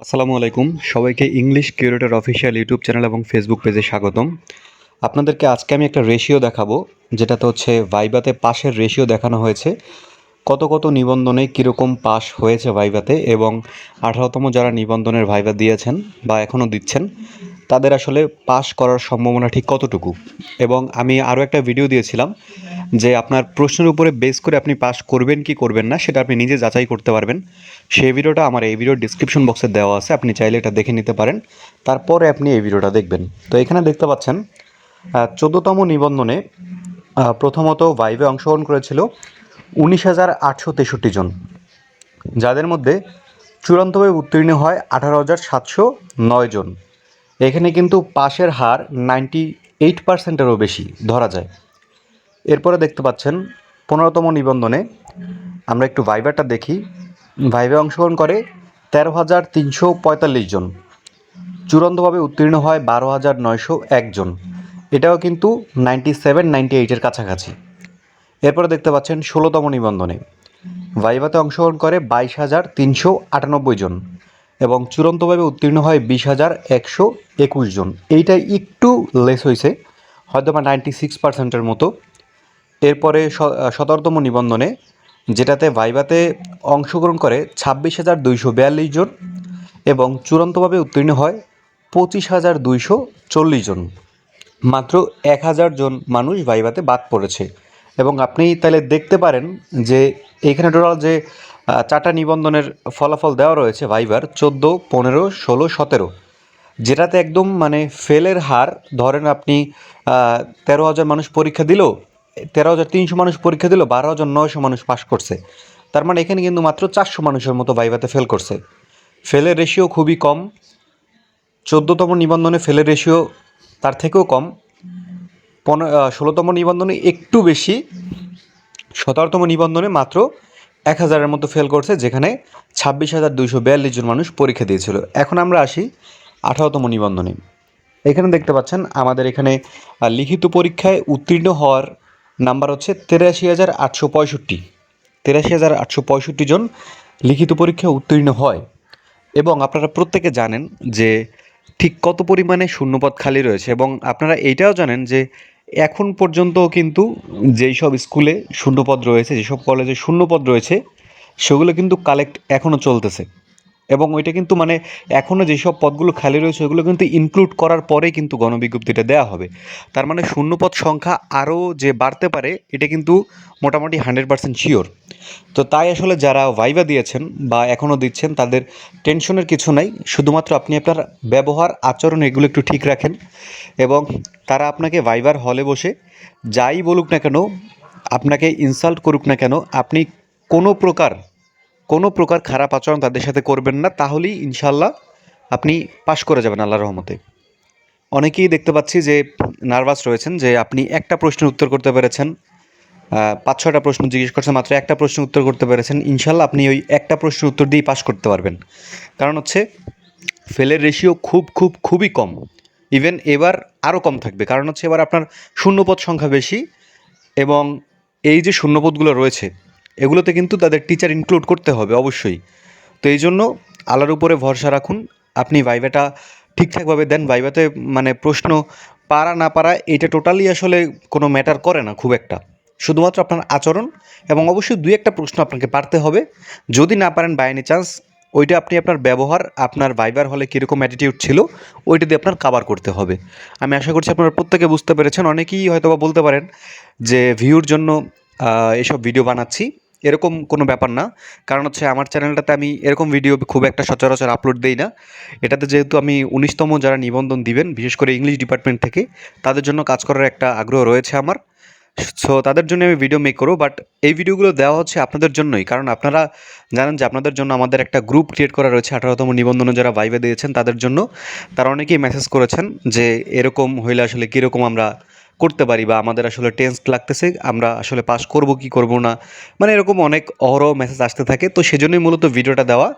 আসসালামু আলাইকুম। সবাইকে English curator official YouTube channel এবং ফেসবুক পেজে স্বাগতম। আপনাদেরকে আজকে আমি একটা রেশিও দেখাবো, যেটাতে হচ্ছে ভাইবাতে পাশের রেশিও দেখানো হয়েছে। কত কত নিবন্ধনে কীরকম পাস হয়েছে ভাইভাতে এবং আঠারোতম যারা নিবন্ধনের ভাইভা দিয়েছেন বা এখনও দিচ্ছেন, তাদের আসলে পাশ করার সম্ভাবনা ঠিক কতটুকু? এবং আমি আরও একটা ভিডিও দিয়েছিলাম যে আপনার প্রশ্নের উপরে বেস করে আপনি পাস করবেন কি করবেন না, সেটা আপনি নিজে যাচাই করতে পারবেন। সেই ভিডিওটা আমার এই ভিডিওর ডিসক্রিপশন বক্সে দেওয়া আছে, আপনি চাইলে এটা দেখে নিতে পারেন। তারপরে আপনি এই ভিডিওটা দেখবেন। তো এখানে দেখতে পাচ্ছেন চোদ্দোতম নিবন্ধনে প্রথমত ভাইভে অংশগ্রহণ করেছিল উনিশ হাজার আটশো তেষট্টি জন। যাদের মধ্যে চূড়ান্তভাবে উত্তীর্ণ হয় আঠারো হাজার সাতশো নয় জন। এখানে কিন্তু পাশের হার নাইনটি এইট পার্সেন্টেরও বেশি ধরা যায়। এরপরে দেখতে পাচ্ছেন পনেরোতম নিবন্ধনে আমরা একটু ভাইভারটা দেখি। ভাইভে অংশগ্রহণ করে তেরো হাজার তিনশো পঁয়তাল্লিশ জন। চূড়ান্তভাবে উত্তীর্ণ হয় বারো হাজার নয়শো একজন এটাও কিন্তু নাইনটি সেভেন, নাইনটি এইটের কাছাকাছি। এরপরে দেখতে পাচ্ছেন ষোলোতম নিবন্ধনে। ভাইভাতে অংশগ্রহণ করে বাইশ হাজার তিনশো আটানব্বই জন এবং চূড়ান্তভাবে উত্তীর্ণ হয় বিশ হাজার একশো একুশ জন। এইটা একটু লেস হয়েছে হয়তো বা নাইনটি সিক্স পার্সেন্টের মতো। এরপরে সতেরোতম নিবন্ধনে, যেটাতে ভাইভাতে অংশগ্রহণ করে ছাব্বিশ হাজার দুইশো বিয়াল্লিশ জন এবং চূড়ান্তভাবে উত্তীর্ণ হয় পঁচিশ হাজার দুইশো চল্লিশ জন। মাত্র এক হাজার জন মানুষ ভাইভাতে বাদ পড়েছে। এবং আপনি তাহলে দেখতে পারেন যে এখানে টোটাল যে চারটা নিবন্ধনের ফলাফল দেওয়া রয়েছে ভাইবার, চোদ্দ, পনেরো, ষোলো, সতেরো। যেটাতে একদম মানে ফেলের হার, ধরেন আপনি তেরো হাজার মানুষ পরীক্ষা দিল, তেরো হাজার তিনশো মানুষ পরীক্ষা দিল, বারো হাজার নয়শো মানুষ পাস করছে। তার মানে এখানে কিন্তু মাত্র চারশো মানুষের মতো ভাইভাতে ফেল করছে। ফেলের রেশিও খুবই কম, চোদ্দোতম নিবন্ধনে ফেলের রেশিও তার থেকেও কম। ষোলোতম নিবন্ধনে একটু বেশি, সতেরোতম নিবন্ধনে মাত্র এক হাজারের মতো ফেল করছে, যেখানে ছাব্বিশ হাজার দুইশো বিয়াল্লিশ জন মানুষ পরীক্ষা দিয়েছিল। এখন আমরা আসি আঠারোতম নিবন্ধনে। এখানে দেখতে পাচ্ছেন, আমাদের এখানে লিখিত পরীক্ষায় উত্তীর্ণ হওয়ার নাম্বার হচ্ছে তেরাশি হাজার আটশো পঁয়ষট্টি। তেরাশি হাজার আটশো পঁয়ষট্টি জন লিখিত পরীক্ষায় উত্তীর্ণ হয়। এবং আপনারা প্রত্যেকে জানেন যে ঠিক কত পরিমাণে শূন্যপদ খালি রয়েছে, এবং আপনারা এইটাও জানেন যে এখন পর্যন্ত কিন্তু যেই সব স্কুলে শূন্যপদ রয়েছে যেসব কলেজে শূন্যপদ রয়েছে, সেগুলো কিন্তু কালেক্ট এখনও চলতেছে। এবং ওইটা কিন্তু মানে এখনও যেসব পদগুলো খালি রয়েছে ওগুলো কিন্তু ইনক্লুড করার পরে কিন্তু গণবিজ্ঞপ্তিটা দেওয়া হবে। তার মানে শূন্যপদ সংখ্যা আরও যে বাড়তে পারে, এটা কিন্তু মোটামুটি হান্ড্রেড পার্সেন্ট শিওর তো তাই আসলে যারা ভাইভা দিয়েছেন বা এখনও দিচ্ছেন, তাদের টেনশনের কিছু নাই। শুধুমাত্র আপনি আপনার ব্যবহার, আচরণ এগুলো একটু ঠিক রাখেন এবং তারা আপনাকে ভাইভার হলে বসে যাই বলুক না কেন, আপনাকে ইনসাল্ট করুক না কেন, আপনি কোনো প্রকার কোনো প্রকার খারাপ আচরণ তাদের সাথে করবেন না, তাহলেই ইনশাল্লাহ আপনি পাশ করে যাবেন আল্লাহ রহমতে। অনেকেই দেখতে পাচ্ছি যে নার্ভাস রয়েছেন যে আপনি একটা প্রশ্নের উত্তর করতে পেরেছেন পাঁচ ছটা প্রশ্ন জিজ্ঞেস করছেন, মাত্র একটা প্রশ্ন উত্তর করতে পেরেছেন ইনশাল্লাহ আপনি ওই একটা প্রশ্নের উত্তর দিয়েই পাশ করতে পারবেন। কারণ হচ্ছে ফেলের রেশিও খুব খুব, খুবই কম। ইভেন এবার আরও কম থাকবে। কারণ হচ্ছে এবার আপনার শূন্যপদ সংখ্যা বেশি এবং এই যে শূন্যপদগুলো রয়েছে এগুলোতে কিন্তু তাদের টিচার ইনক্লুড করতে হবে, অবশ্যই। তো এই জন্য আলার উপরে ভরসা রাখুন। আপনি ভাইভাটা ঠিকঠাকভাবে দেন। ভাইভাতে মানে প্রশ্ন পারা না পারা, এটা টোটালি আসলে কোনো ম্যাটার করে না খুব একটা। শুধুমাত্র আপনার আচরণ এবং অবশ্যই দুই একটা প্রশ্ন আপনাকে পারতে হবে। যদি না পারেন বাই এনি চান্স ওইটা আপনি আপনার ব্যবহার, আপনার ভাইবার হলে কীরকম অ্যাটিটিউড ছিল, ওইটা দিয়ে আপনার কাভার করতে হবে। আমি আশা করছি আপনারা প্রত্যেকে বুঝতে পেরেছেন। অনেকেই হয়তো বা বলতে পারেন যে ভিউর জন্য এসব ভিডিও বানাচ্ছি। এরকম কোনো ব্যাপার না। কারণ হচ্ছে আমার চ্যানেলটাতে আমি এরকম ভিডিও খুব একটা সচরাচর আপলোড দেই না। এটাতে যেহেতু আমি উনিশতম যারা নিবন্ধন দিবেন, বিশেষ করে ইংলিশ ডিপার্টমেন্ট থেকে, তাদের জন্য কাজ করার একটা আগ্রহ রয়েছে আমার। সো তাদের জন্য আমি ভিডিও মেক করব বাট এই ভিডিওগুলো দেওয়া হচ্ছে আপনাদের জন্যই। কারণ আপনারা জানেন যে আপনাদের জন্য আমাদের একটা গ্রুপ ক্রিয়েট করা রয়েছে, আঠারোতম নিবন্ধনে যারা ভাইবে দিয়েছেন তাদের জন্য। তারা অনেকেই মেসেজ করেছেন যে এরকম হইলে আসলে কীরকম আমরা করতে পারি বা আমাদের আসলে টেন্স লাগতেছে, আমরা আসলে পাস করব কি করব না মানে এরকম অনেক অহরহ মেসেজ আসতে থাকে। তো সেজন্যই মূলত ভিডিওটা দেওয়া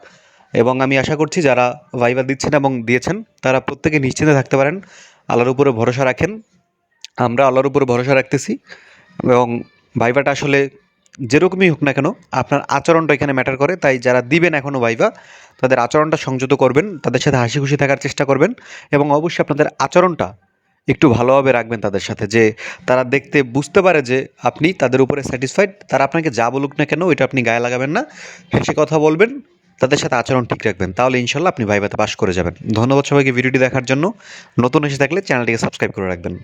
এবং আমি আশা করছি যারা ভাইবা দিচ্ছেন এবং দিয়েছেন, তারা প্রত্যেকে নিশ্চিন্তে থাকতে পারেন। আল্লাহর উপরে ভরসা রাখেন। আমরা আল্লাহর উপরে ভরসা রাখতেছি এবং ভাইভাটা আসলে যেরকমই হোক না কেন, আপনার আচরণটা এখানে ম্যাটার করে। তাই যারা দিবেন এখনও ভাইভা তাদের আচরণটা সংযত করবেন, তাদের সাথে হাসি খুশি থাকার চেষ্টা করবেন এবং অবশ্যই আপনাদের আচরণটা একটু ভালোভাবে রাখবেন তাদের সাথে, যে তারা দেখতে বুঝতে পারে যে আপনি তাদের উপরে স্যাটিসফাইড তারা আপনাকে যা বলুক না কেন ওইটা আপনি গায়ে লাগাবেন না, হেসে কথা বলবেন, তাদের সাথে আচরণ ঠিক রাখবেন, তাহলে ইনশাল্লাহ আপনি ভাইভাতে পাস করে যাবেন। ধন্যবাদ সবাইকে ভিডিওটি দেখার জন্য, নতুন এসে থাকলে চ্যানেলটিকে সাবস্ক্রাইব করে রাখবেন।